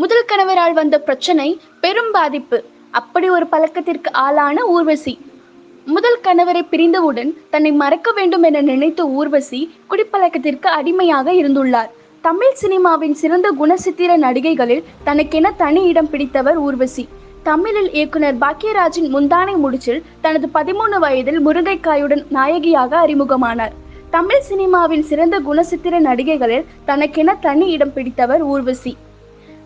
முதல் கணவரால் வந்த பிரச்சனை பெரும் பாதிப்பு. அப்படி ஒரு பழக்கத்திற்கு ஆளான ஊர்வசி. முதல் கணவரை பிரிந்தவுடன் தன்னை மறக்க வேண்டும் என நினைத்த ஊர்வசி குடிப்பழக்கத்திற்கு அடிமையாக இருந்துள்ளார். தமிழ் சினிமாவின் சிறந்த குணசித்திர நடிகைகளில் தனக்கென தனி இடம் பிடித்தவர் ஊர்வசி. தமிழில் இயக்குனர் பாக்யராஜின் முந்தானை முடிச்சில் தனது பதிமூணு வயதில் முருங்கைக்காயுடன் நாயகியாக அறிமுகமானார். தமிழ் சினிமாவின் சிறந்த குணசித்திர நடிகைகளில் தனக்கென தனி இடம் பிடித்தவர் ஊர்வசி.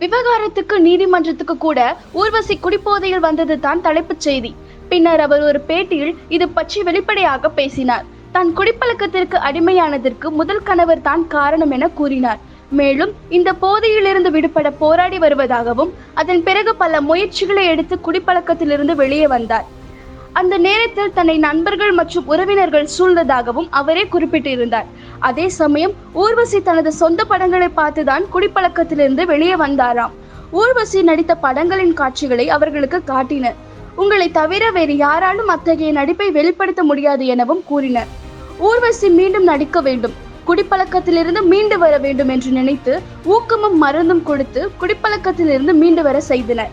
விவகாரத்துக்கு நீதிமன்றத்துக்கு கூட ஊர்வசி குடிபோதையில் வந்தது தான் தலைப்புச் செய்தி. பின்னர் அவர் ஒரு பேட்டியில் இது பற்றி வெளிப்படையாக பேசினார். தான் குடிப்பழக்கத்திற்கு அடிமையானதற்கு முதல் கணவர் தான் காரணம் என கூறினார். மேலும் இந்த போதையிலிருந்து விடுபட போராடி வருவதாகவும் அதன் பிறகு பல முயற்சிகளை எடுத்து குடிப்பழக்கத்திலிருந்து வெளியே வந்தார். அந்த நேரத்தில் தன்னை நண்பர்கள் மற்றும் உறவினர்கள் சூழ்ந்ததாகவும் அவரே குறிப்பிட்டிருந்தார். அதே சமயம் ஊர்வசி தனது சொந்த படங்களை பார்த்துதான் குடிப்பழக்கத்திலிருந்து வெளியே வந்தாராம். ஊர்வசி நடித்த படங்களின் காட்சிகளை அவர்களுக்கு காட்டினர். உங்களை தவிர வேறு யாராலும் அத்தகைய நடிப்பை வெளிப்படுத்த முடியாது எனவும் கூறினர். ஊர்வசி மீண்டும் நடிக்க வேண்டும். குடிப்பழக்கத்திலிருந்து மீண்டு வர வேண்டும் என்று நினைத்து ஊக்கமும் மருந்தும் கொடுத்து குடிப்பழக்கத்திலிருந்து மீண்டு வர செய்தனர்.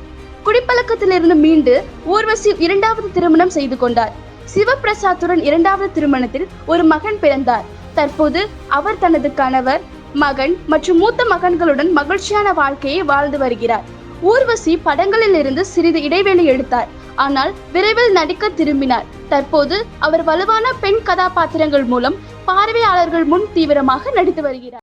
குடிப்பழக்கத்திலிருந்து மீண்டு ஊர்வசி இரண்டாவது திருமணம் செய்து கொண்டார். சிவபிரசாத்துடன் இரண்டாவது திருமணத்தில் ஒரு மகன் பிறந்தார். தற்போது அவர் தனது கணவர் மகன் மற்றும் மூத்த மகன்களுடன் மகிழ்ச்சியான வாழ்க்கையை வாழ்ந்து வருகிறார். ஊர்வசி படங்களில் இருந்து சிறிது இடைவெளி எடுத்தார். ஆனால் விரைவில் நடிக்க திரும்பினார். தற்போது அவர் வலுவான பெண் கதாபாத்திரங்கள் மூலம் பார்வையாளர்கள் முன் தீவிரமாக நடித்து வருகிறார்.